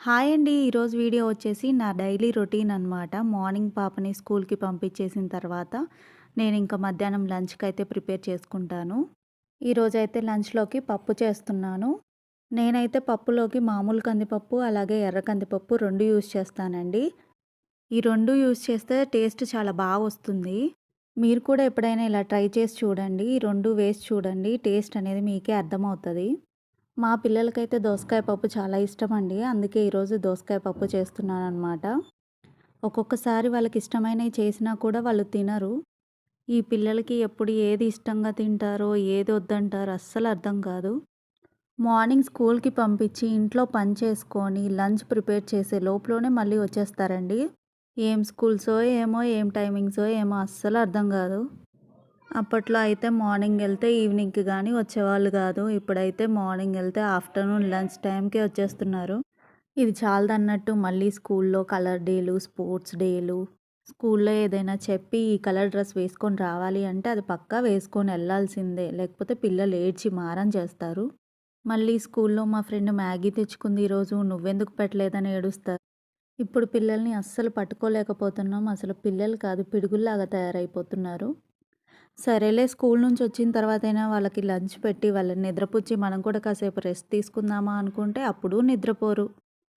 Hi అండి. ఈరోజు video వచ్చేసి నా డైలీ రొటీన్ అనమాట. మార్నింగ్ పాపని స్కూల్‌కి పంపించేసిన తర్వాత నేను ఇంకా మధ్యాహ్నం లంచ్కి అయితే ప్రిపేర్ చేసుకుంటాను. ఈరోజైతే లంచ్‌లోకి పప్పు చేస్తున్నాను. నేనైతే పప్పులోకి మామూలు కందిపప్పు, అలాగే ఎర్ర కందిపప్పు రెండు యూజ్ చేస్తానండి. ఈ రెండు యూజ్ చేస్తే టేస్ట్ చాలా బాగా వస్తుంది మీరు కూడా ఎప్పుడైనా ఇలా ట్రై చేసి చూడండి. ఈ రెండు వేసి చూడండి. టేస్ట్ అనేది మీకే అర్థమవుతుంది మా పిల్లలకైతే దోసకాయ పప్పు చాలా ఇష్టం అండి అందుకే ఈరోజు దోసకాయ పప్పు చేస్తున్నాను అనమాట ఒక్కొక్కసారి వాళ్ళకి ఇష్టమైనవి చేసినా కూడా వాళ్ళు తినరు. ఈ పిల్లలకి ఎప్పుడు ఏది ఇష్టంగా తింటారో, ఏది వద్దంటారో అస్సలు అర్థం కాదు. మార్నింగ్ స్కూల్‌కి పంపించి ఇంట్లో పని చేసుకొని లంచ్ ప్రిపేర్ చేసే లోపలనే మళ్ళీ వచ్చేస్తారండి. ఏం స్కూల్సో ఏమో, ఏం టైమింగ్సో ఏమో అస్సలు అర్థం కాదు. అప్పట్లో అయితే మార్నింగ్ వెళ్తే ఈవినింగ్‌కి కానీ వచ్చేవాళ్ళు కాదు. ఇప్పుడైతే మార్నింగ్ వెళ్తే ఆఫ్టర్‌నూన్ లంచ్ టైంకే వచ్చేస్తున్నారు. ఇది చాలదన్నట్టు మళ్ళీ స్కూల్‌లో కలర్ డేలు, స్పోర్ట్స్ డేలు, స్కూల్‌లో ఏదైనా చెప్పి ఈ కలర్ డ్రెస్ వేసుకొని రావాలి అంటే అది పక్కా వేసుకొని వెళ్ళాల్సిందే లేకపోతే పిల్లలు ఏడ్చి మారం చేస్తారు. మళ్ళీ స్కూల్‌లో మా ఫ్రెండ్ మ్యాగీ తెచ్చుకుంది ఈరోజు నువ్వెందుకు పెట్టలేదని ఏడుస్తారు. ఇప్పుడు పిల్లల్ని అస్సలు పట్టుకోలేకపోతున్నాం. అసలు పిల్లలు కాదు పిడుగుల్లాగా తయారైపోతున్నారు. సరేలే స్కూల్ నుంచి వచ్చిన తర్వాతైనా వాళ్ళకి లంచ్ పెట్టి వాళ్ళని నిద్రపుచ్చి మనం కూడా కాసేపు రెస్ట్ తీసుకుందామా అనుకుంటే అప్పుడు నిద్రపోరు.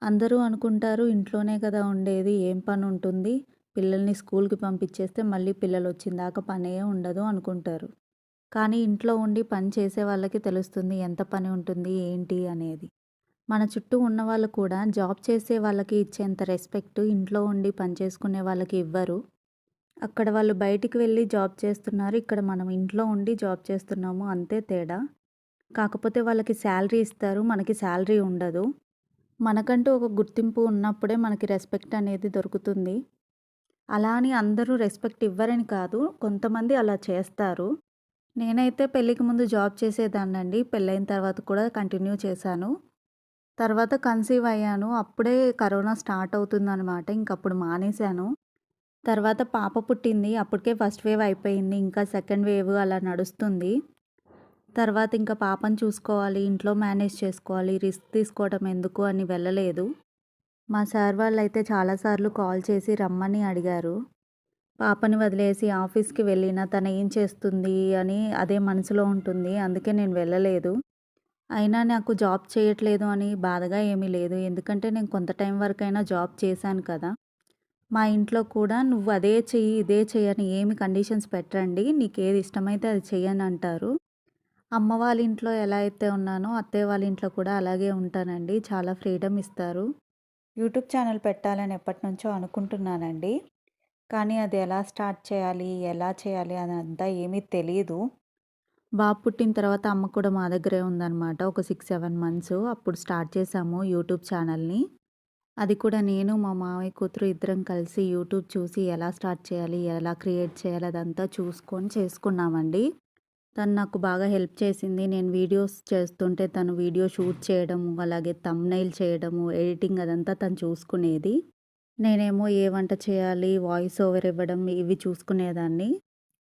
అందరూ అనుకుంటారు ఇంట్లోనే కదా ఉండేది ఏం పని ఉంటుంది. పిల్లల్ని స్కూల్‌కి పంపించేస్తే మళ్ళీ పిల్లలు వచ్చిందాకా పనే ఉండదు అనుకుంటారు. కానీ ఇంట్లో ఉండి పని చేసే వాళ్ళకి తెలుస్తుంది ఎంత పని ఉంటుంది ఏంటి అనేది. మన చుట్టూ ఉన్న వాళ్ళు కూడా జాబ్ చేసే వాళ్ళకి ఇచ్చేంత రెస్పెక్ట్ ఇంట్లో ఉండి పని చేసుకునే వాళ్ళకి ఇవ్వరు. అక్కడ వాళ్ళు బయటికి వెళ్ళి జాబ్ చేస్తున్నారు. ఇక్కడ మనం ఇంట్లో ఉండి జాబ్ చేస్తున్నాము అంతే తేడా. కాకపోతే వాళ్ళకి శాలరీ ఇస్తారు. మనకి శాలరీ ఉండదు. మనకంటూ ఒక గుర్తింపు ఉన్నప్పుడే మనకి రెస్పెక్ట్ అనేది దొరుకుతుంది. అలా అని అందరూ రెస్పెక్ట్ ఇవ్వరని కాదు. కొంతమంది అలా చేస్తారు. నేనైతే పెళ్ళికి ముందు జాబ్ చేసేదాన్నండి. పెళ్ళైన తర్వాత కూడా కంటిన్యూ చేశాను. తర్వాత కన్సీవ్ అయ్యాను. అప్పుడే కరోనా స్టార్ట్ అవుతుందనమాట. ఇంకప్పుడు మానేశాను. తర్వాత పాప పుట్టింది. అప్పటికే ఫస్ట్ వేవ్ అయిపోయింది. ఇంకా సెకండ్ వేవ్ అలా నడుస్తుంది. తర్వాత ఇంకా పాపని చూసుకోవాలి, ఇంట్లో మేనేజ్ చేసుకోవాలి, రిస్క్ తీసుకోవటం ఎందుకు అని వెళ్ళలేదు. మా సార్ వాళ్ళు చాలా సార్లు కాల్ చేసి రమ్మని అడిగారు. పాపని వదిలేసి ఆఫీస్‌కి వెళ్ళినా తను ఏం చేస్తుంది అని అదే మనసులో ఉంటుంది. అందుకే నేను వెళ్ళలేదు. అయినా నాకు జాబ్ చేయట్లేదు అని బాధగా ఏమీ లేదు. ఎందుకంటే నేను కొంత టైం వరకైనా జాబ్ చేశాను కదా! మా ఇంట్లో కూడా నువ్వు అదే చెయ్యి, ఇదే చేయని ఏమి కండిషన్స్ పెట్టండి నీకు ఏది ఇష్టమైతే అది చెయ్యని అంటారు. అమ్మ వాళ్ళ ఇంట్లో ఎలా అయితే ఉన్నానో అత్తయ్య వాళ్ళ ఇంట్లో కూడా అలాగే ఉంటానండి. చాలా ఫ్రీడమ్ ఇస్తారు. యూట్యూబ్ ఛానల్ పెట్టాలని ఎప్పటినుంచో అనుకుంటున్నానండి. కానీ అది ఎలా స్టార్ట్ చేయాలి, ఎలా చేయాలి అదంతా ఏమీ తెలియదు బాబు పుట్టిన తర్వాత అమ్మ కూడా మా దగ్గరే ఉందనమాట. ఒక 6, 7 మంత్స్. అప్పుడు స్టార్ట్ చేశాము యూట్యూబ్ ఛానల్‌ని. అది కూడా నేను, మా మావయ్య కూతురు ఇద్దరం కలిసి యూట్యూబ్ చూసి ఎలా స్టార్ట్ చేయాలి, ఎలా క్రియేట్ చేయాలి అదంతా చూసుకొని చేసుకున్నామండి. తను నాకు బాగా హెల్ప్ చేసింది. నేను వీడియోస్ చేస్తుంటే తను వీడియో షూట్ చేయడము, అలాగే తమ్నైల్ చేయడము, ఎడిటింగ్ అదంతా తను చూసుకునేది. నేనేమో ఏ వంట చేయాలి, వాయిస్ ఓవర్ ఇవ్వడం ఇవి చూసుకునేదాన్ని.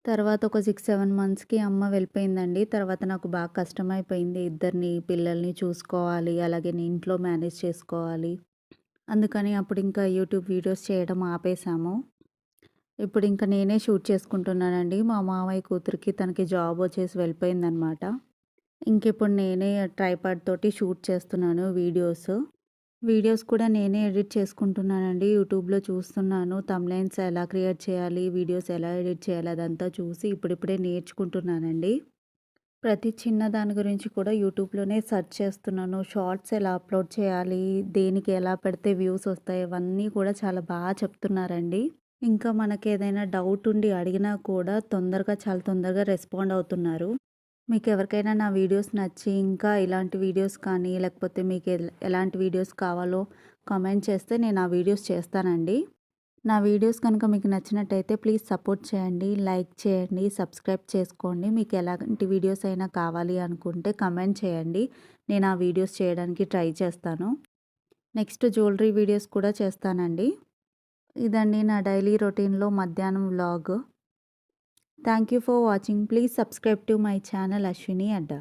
తర్వాత ఒక 6, 7 మంత్స్‌కి అమ్మ వెళ్ళిపోయిందండి. తర్వాత నాకు బాగా కష్టమైపోయింది. ఇద్దరిని పిల్లల్ని చూసుకోవాలి. అలాగే నేను ఇంట్లో మేనేజ్ చేసుకోవాలి. అందుకని అప్పుడు ఇంకా యూట్యూబ్ వీడియోస్ చేయడం ఆపేసాము. ఇప్పుడు ఇంకా నేనే షూట్ చేసుకుంటున్నానండి. మా మామయ్య కూతురికి తనకి జాబ్ వచ్చేసి వెళ్ళిపోయిందనమాట. ఇంకిప్పుడు నేనే ట్రైపాడ్ తోటి షూట్ చేస్తున్నాను వీడియోస్. వీడియోస్ కూడా నేనే ఎడిట్ చేసుకుంటున్నానండి. యూట్యూబ్‌లో చూస్తున్నాను. తమ్లైన్స్ ఎలా క్రియేట్ చేయాలి, వీడియోస్ ఎలా ఎడిట్ చేయాలి అదంతా చూసి ఇప్పుడిప్పుడే నేర్చుకుంటున్నానండి. ప్రతి చిన్న దాని గురించి కూడా యూట్యూబ్‌లోనే సెర్చ్ చేస్తున్నాను. షార్ట్స్ ఎలా అప్లోడ్ చేయాలి, దేనికి ఎలా పెడితే వ్యూస్ వస్తాయి ఇవన్నీ కూడా చాలా బాగా చెప్తున్నారండి. ఇంకా మనకి ఏదైనా డౌట్ ఉండి అడిగినా కూడా తొందరగా చాలా తొందరగా రెస్పాండ్ అవుతున్నారు. మీకు ఎవరికైనా నా వీడియోస్ నచ్చి ఇంకా ఇలాంటి వీడియోస్ కానీ లేకపోతే మీకు ఎలాంటి వీడియోస్ కావాలో కామెంట్ చేస్తే నేను ఆ వీడియోస్ చేస్తానండి. నా వీడియోస్ కనుక మీకు నచ్చినట్టయితే ప్లీజ్ సపోర్ట్ చేయండి. లైక్ చేయండి. సబ్స్క్రైబ్ చేసుకోండి. మీకు ఎలాంటి వీడియోస్ అయినా కావాలి అనుకుంటే కమెంట్ చేయండి. నేను ఆ వీడియోస్ చేయడానికి ట్రై చేస్తాను. నెక్స్ట్ జ్యువెలరీ వీడియోస్ కూడా చేస్తానండి. ఇదండి నా డైలీ రొటీన్‌లో మధ్యాహ్నం vlog. Thank you for watching. Please subscribe to my channel Ashwini Adda.